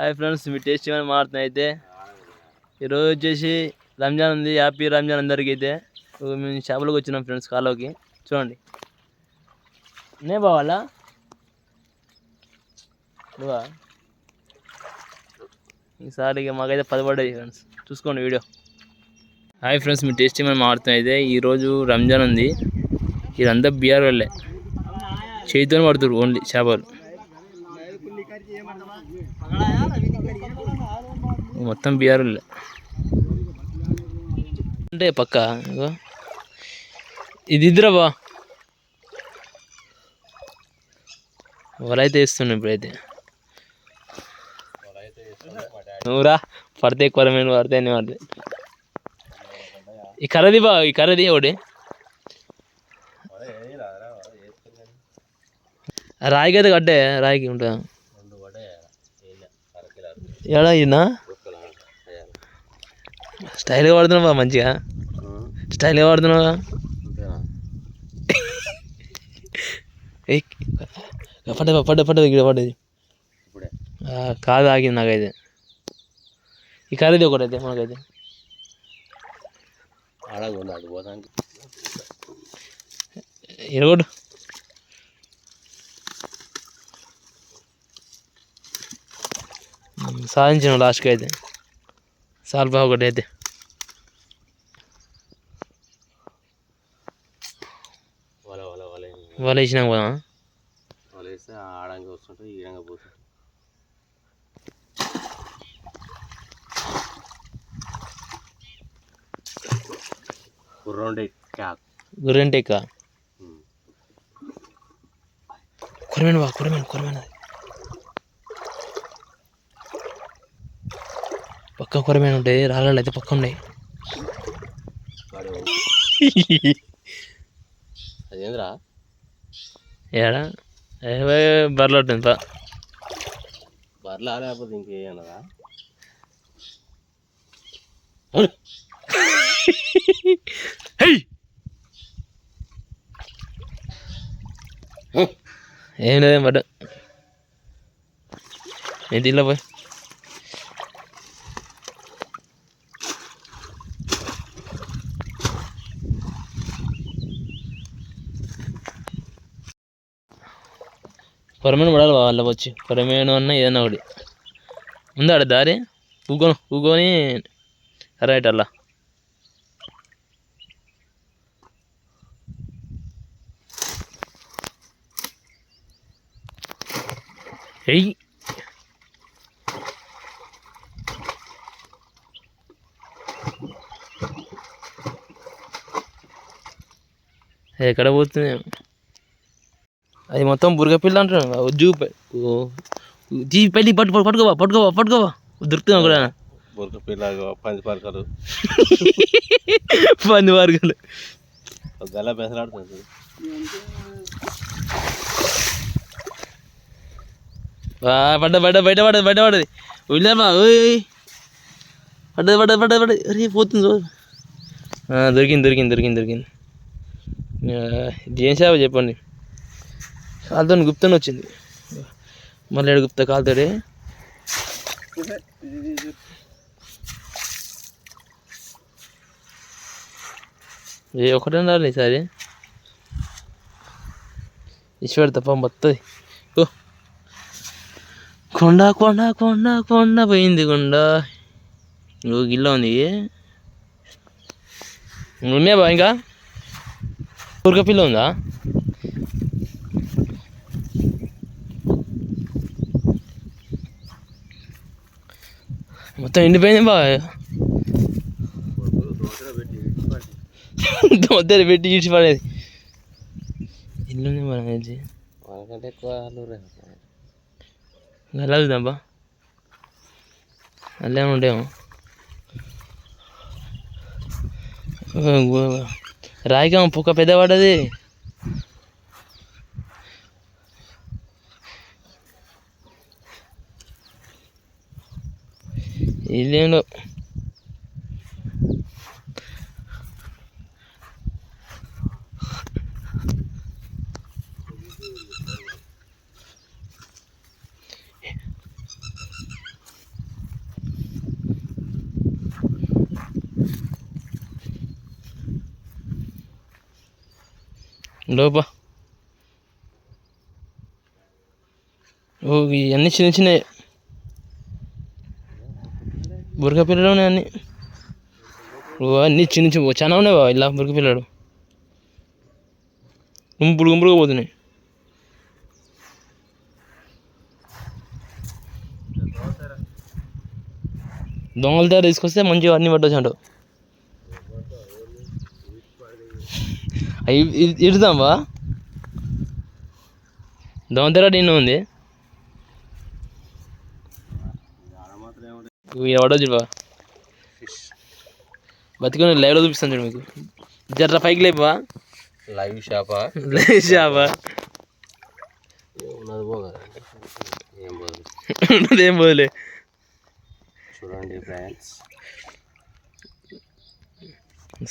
Hi friends మీ taste ఏమైనా మారుతున్నాయి అయితే? ఈరోజు వచ్చేసి రంజాన్ ఉంది హ్యాపీ రంజాన్ అందరికీ అయితే. మేము చేపలకు వచ్చినాం ఫ్రెండ్స్ కాలోకి చూడండి. నే బావాలా నువ్వా ఈసారి ఇక మాకైతే పదిపడ్డాయి ఫ్రెండ్స్ చూసుకోండి వీడియో. హాయ్ ఫ్రెండ్స్ మీ టేస్ట్ ఏమైనా మారుతున్నాయి అయితే? ఈరోజు రంజాన్ ఉంది. ఇదంతా బీఆర్ వాళ్ళే చేతితో పడుతురు ఓన్లీ చేపలు. మొత్తం బీఆర్ అంటే పక్క ఇది ఇద్దరా వలైతే వేస్తున్నాం ఇప్పుడైతే. నువ్వురా పడితే కొరమేను పడితే అన్ని పడితే ఈ కర్రది బా ఈ కర్రది ఒకటి. రాయి రాయికి అయితే కట్టే రాయికి ఉంటుందా? ఏడా ఈయన? స్టైల్గా వాడుతున్నావు బా మంచిగా. స్టైల్గా వాడుతున్నావా ఏయ్ పడ్డ పడ్డ పడ్డది ఇక్కడ పడ్డది కాదు ఆగింది నాకైతే. ఈ కర్రీది ఒకటైతే మనకైతే. ఆడకుండా సాధించిన లాస్ట్కి అయితే. సాల్ బాగా ఒకటి అయితే. వల వేసినాం కదా. వల వేస్తే ఆడంగా వస్తుంటే ఈడంగా పోతుంటే కుర్రోండే క్యాక్ గుర్రెంటెక్క కొరమేను బా కొరమేను కొరమేను అది పక్క కొరమేను ఉంటాయి రాళ్ళు అయితే పక్క ఉన్నాయి అదేంద్రా? ఏడా? బర్రెలు ఉంటుంది పా బర్లా లేకపోతే ఇంకేమన్నదా? ఏం లేదేం పడ్డ నేను దీనిలో పోయి? కొరమేను పడాలి వాళ్ళ వచ్చి. కొరమేను అన్న ఏదన్నా ఒకటి. ఉందా ఆడ దారి. ఊగోను ఊగోని రైట్ అలా. ఎయ్ ఎక్కడ పోతుంది? అది మొత్తం బురగ పిల్ల అంటున్నాను ఉజ్జు జీ పెళ్ళి పట్టు పట్టు- పట్టుకోవా పట్టుకోవా పట్టుకోవా. దొరుకుతున్నా కూడా? బొరక పిల్ల పంది పరకలు పంది వర్గాలు గల బెసలాడుతుంది పడ్డ పడ్డ బయట పడ్డది బయట పడ్డది. వెళ్ళామా ఓయ్ పడ్డది పడ్డది పడ్డది పడ్డది. అరే పోతుంది దొరికింది దొరికింది దొరికింది దొరికింది. ఏం సేవ చెప్పండి. కాలుతో గుప్తని వచ్చింది. మళ్ళీ గుప్త కాలుతోడే. ఏ ఒకటే రాలి ఈసారి? ఈశ్వర్ తప్ప మొత్తది కొండ కొండ కొండ కొండ పోయింది కొండ. నువ్వు గిల్ల ఉంది. ఉన్నాయా బా ఇంకా? ఊరిక పిల్ల ఉందా? మొత్తం ఎండిపోయింది బా మొత్తం పెట్టి ఇచ్చి పడేది ఇల్లు మన అది మనకంటే ఎక్కువ వాళ్ళు రే. వెళ్ళదుదాబ్బా అల్లే ఉండేమో రాయిగా పుక్క పెద్ద పడ్డది ఇల్లేండు లోపా. ఓ ఇవన్నీ చిన్న చిన్నవి బురక పిల్లలు ఉన్నాయి అన్నీ చిన్న చిన్న చాలా ఉన్నాయి బాబా ఇలా బురక పిల్లలు గుంపులు గుంపులుగా పోతున్నాయి. దొంగల దగ్గర తీసుకొస్తే మంచిగా అన్ని పట్టొచ్చు అంటావు. అవి ఇడుదాం బా దొంగ దగ్గర నిన్న ఉంది ఆడ పడవచ్చు బా బతికొని లైవ్లో చూపిస్తాను చూడు మీకు. జర్ర పైకి లేపా లైవ్ షాపా లేచావా ఉన్నది పోగా. ఏం పోదు. ఏం పోలే చూడండి ఫ్రెండ్స్.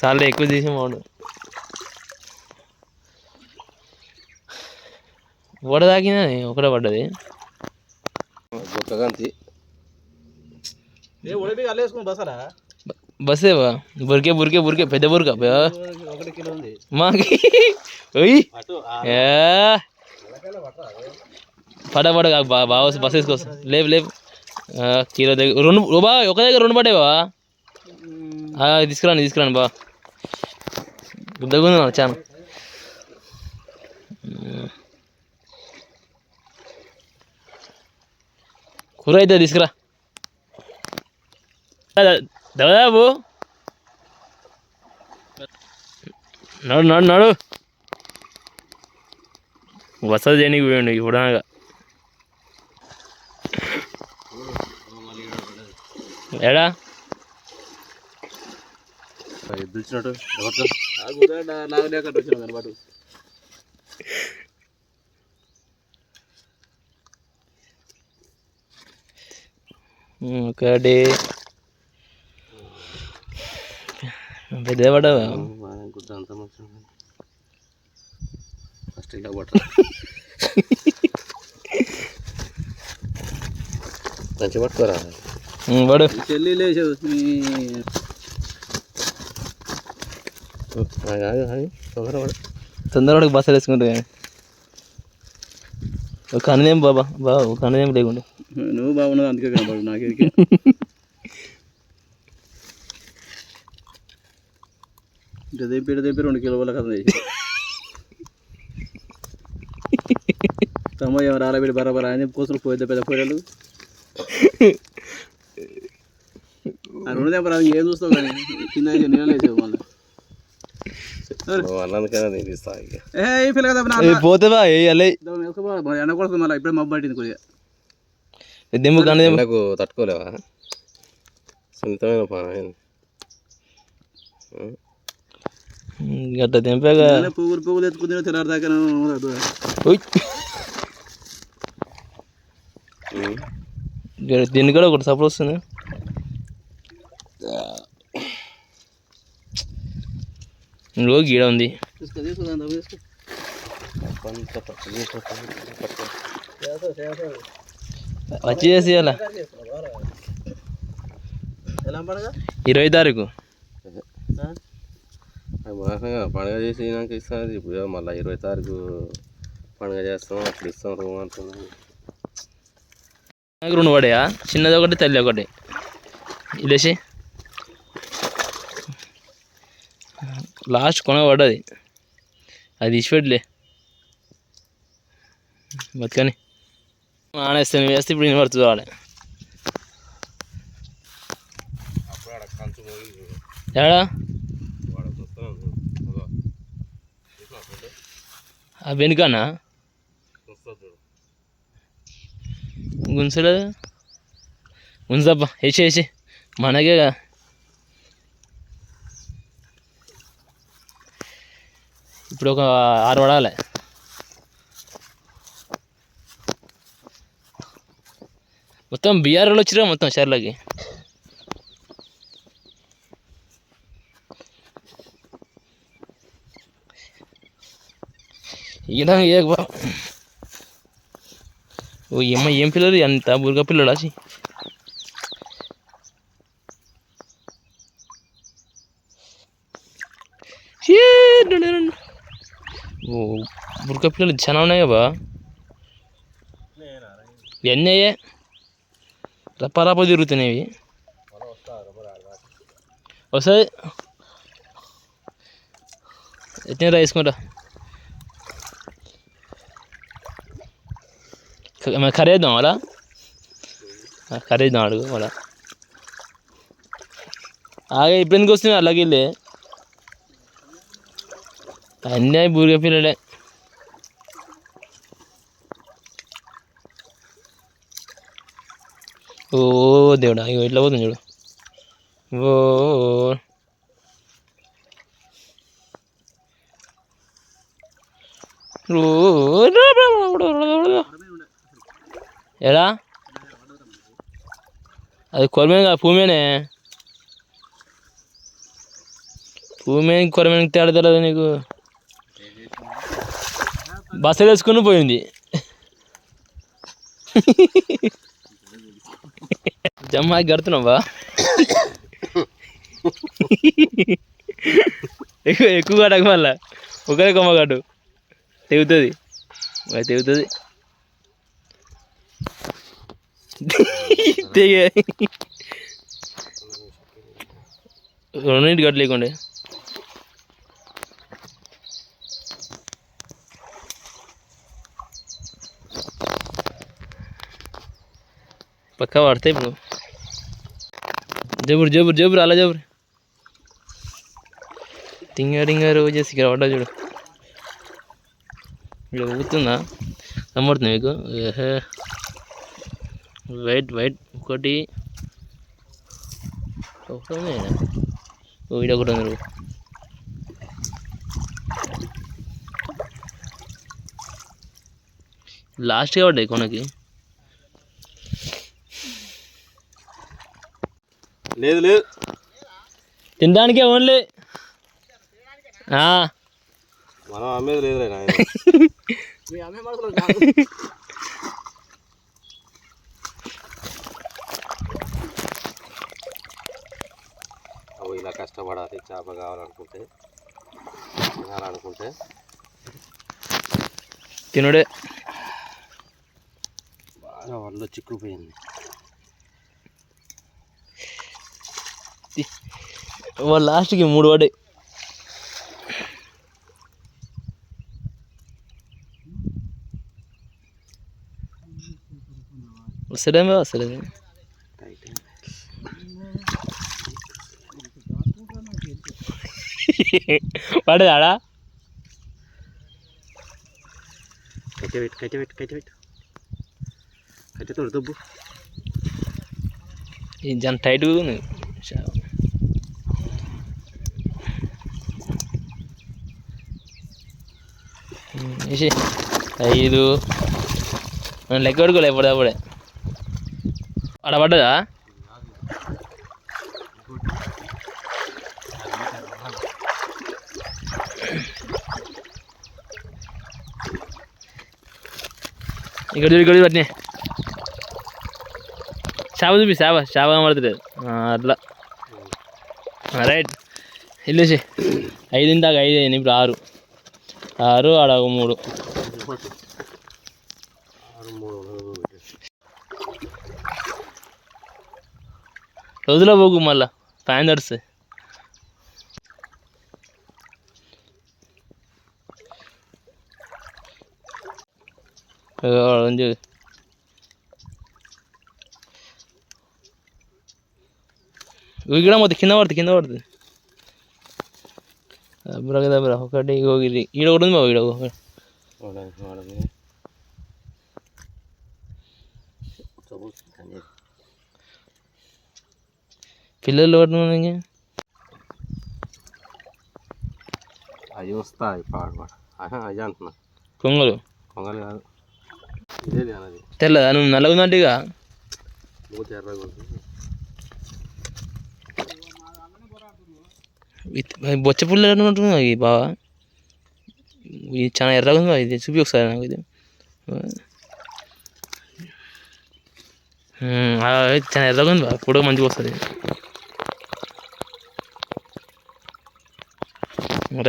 సార్లు ఎక్కువ తీసి బాగుండు వడ తాకినా ఒకటే పడ్డది. బొక్కగంతి బ- బస్సే బా. బురికే బురికే బురికే. పెద్ద బురక? మాకి? పడ పడ బాగా బస్ వేసుకోవచ్చు లేపు ఆ, కిలో దగ్గర రెండు బా ఒక దగ్గర రెండు ఆ, తీసుకురాండి తీసుకురాండి బా. గుద్దగుంది చాలా కూర అయితే తీసుకురా. దాదాపు నడు నడు నడు. వసతి చేయడానికి పోయండి ఇప్పుడు ఎద్దుచ్చినట్టు నాకు అనమాట ఒకటి. పెద్ద మంచి ఫస్ట్ ఇలా పట్ట మంచి పట్టుకోరా. పడు. చెల్లి లేచదు తొందరపడ తొందరగా బస్సు వేసుకుంటా ఒక కన్నదేం బాబా? బాబా ఒక కన్నదేం లేకుండా. నువ్వు బాగున్నావు అందుకే కనపడు నాకేదికి ఇంకా తెప్పి తెప్పి రెండు కిలోల కథ చేసి తమ్మ ఎవరు ఆరబెట్టి బరాబర్ ఆయన కోసం పోయిద్ద పెద్ద రెండు దెబ్బ రాదు ఏం చూస్తావు కానీ? కింద వేసి నీళ్ళు వేసావు మళ్ళీ. పోతేవా ఎండ కొడుతుంది మళ్ళీ ఇప్పుడే మబ్బు పట్టింది కొద్దిగా. దెమ్ము కన్నదేం ఎండకు తట్టుకోలేవా? సున్నితమైన పని గట్ట తెంపాక నేనే పువ్వులు పువ్వులు ఎత్తుకుని తెల్లారి దాకా ఉయ్. ఇక్కడ దీన్ని కూడా ఒకటి సపోర్ట్ వస్తుంది ఇంకో గీడ ఉంది. వచ్చి చేసి ఇరవై తారీఖు మాసంగా పండుగ చేసినాక ఇస్తాను ఇప్పుడు మళ్ళీ ఇరవై తారీఖు పండుగ చేస్తాం అప్పుడు ఇస్తాం రూమ్ అంటున్నాం. నాకు రెండు పడాయా చిన్నది ఒకటి తల్లి ఒకటి. ఇదేసి లాస్ట్ కొన పడ్డది అది ఇచ్చిపెట్టలే బతుకని. నానేస్తే నువ్వు వేస్తే ఇప్పుడు వినపడుతుంది వాడే. అప్పుడు ఆడ కంచు మోగి ఏడా వాడ చూస్తాను అదో చూసినా చూడు ఆ వెనుకనా? చూస్తా చూడు గుంచలేదు గుంజబ్బా వేసి వేసి మనకే కదా. ఇప్పుడు ఒక ఆరు పడాలి. మొత్తం బీఆర్ఓలు వచ్చిరా మొత్తం షర్లకి? ఈడ ఏ ఓ ఏమ్మ ఏం పిల్లలు? అంత బుర్గ పిల్లడా ఓ బుర్క పిల్లలు చాలా ఉన్నాయి బా? ఇవన్నీ అయ్యే రప్ప తిరుగుతున్నాయి వస్తాయి ఎత్తిన రాసుకుంటా ఖరీద్దాం అలా ఖరీద్దాం అడుగు అలా ఆగే ఇప్పుడు ఎందుకు వస్తున్నాయి అలాగే వెళ్ళి అన్నీ బూరిగ పిల్లలే ఓ దేవుడా ఇగో ఇట్లా పోతుంది చూడు ఓ ఎలా? అది కొరమే కాదు పూమేనే. భూమి కొరమేనికి తేడా తెలియదు నీకు? బస్సులు వేసుకుని పోయింది. జమ్మా గడుతున్నావా ఎక్కువ ఎక్కువ కట్టక మళ్ళా. ఒకరే కొమ్మ కట్టు. తెగుతుంది. తెగుతుంది. తెగే రెండింటి గట్టు లేకుండే. పక్కా పడతాయి ఇప్పుడు. జబురు జబురు జబురు అలా జబురు. టింగా టింగా రోజు చేసి ఇక్కడ పడ్డా చూడు. ఇక్కడ ఊగుతుందా కనబడుతుంది మీకు? వైట్ వైట్ ఒకటి. ఒకటే ఈడ ఒకటి ఉంది లాస్ట్గా పడ్డాయి కొనకి? లేదు లేదు. తినడానికే ఓన్లీ. మనం అమ్మేది లేదులే నాయన మీ అమ్మే మనసులో కాదు అవి ఇలా కష్టపడాలి చేప కావాలనుకుంటే తినాలనుకుంటే. తినుడే. బాగా వల్ల చిక్కుపోయింది వాళ్ళు లాస్ట్కి మూడు పడ్డాయి వస్తలేమే వస్తలేదు పడేది ఆడా కట్టె పెట్టు కట్టె పెట్టు కట్టె పెట్టు. కట్టెతో దబ్బు. ఈ జన వేసి ఐదు. లెక్క పెట్టుకోలే ఎప్పుడప్పుడే ఆడ పడ్డదా? ఇక్కడ చూడు ఇక్కడ చూడు పట్టినాయి చేప చూపి చేప చేప కనబడుతుంది అట్లా రైట్ వెళ్ళేసి ఐదు ఇందాక ఐదు అయింది ఇప్పుడు ఆరు ఆరు ఆడ ఒక మూడు ఆరు మూడు నాలుగు ఒకటి. రోజులో పోకు మళ్ళా ఫ్యాన్ తడుస్తుంది ఉంది ఇక్కడ మొత్తం కింద పడుతుంది కింద పడుతుంది దబ్బరా దబ్బరా ఒకటి ఇది ఈడ ఒకటి ఉంది బాబు ఈడ పిల్లలు ఉన్నాయి అవి వస్తాయి పాడు అవి అంటున్నా కొంగలు పొంగల్ కాదు తెల్లదా? నువ్వు నల్లగా ఉందంటే ఇక. బొచ్చ పుల్ల ఉంటుంది ఇది బాగా ఇది చాలా ఎర్రగా ఉంది ఇది. చూపి ఒకసారి నాకు ఇది. చాలా ఎర్రగా ఉంది బాగా ఫోటో మంచిగా వస్తుంది.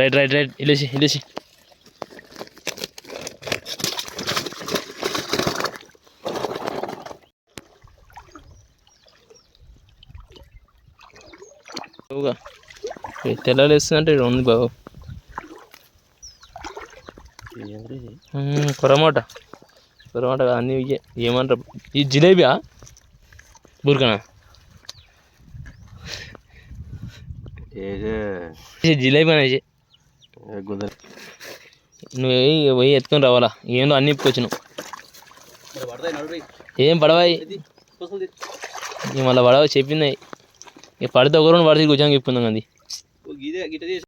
Right right right. వెళ్ళేసి వెళ్ళేసి తెల్లాలు వేస్తుందంటే ఈడ ఉంది బాబు. కొరమాట. కొరమాట అన్నీ ఇయ్యే ఏమంటారు? ఈ జిలేబియా బుర్కనా? ఇది జిలేబీ అనేసి నువ్వు పోయి పోయి ఎత్తుకొని రావాలా? ఏందో అన్ని నడురి ఏం పడవాయి? మళ్ళీ పడవ చెప్పింది. ఇక పడితే ఒక రెండు పడితే కూర్చొని చెప్పుకుందాం అది గిదే గిట్ట చేసి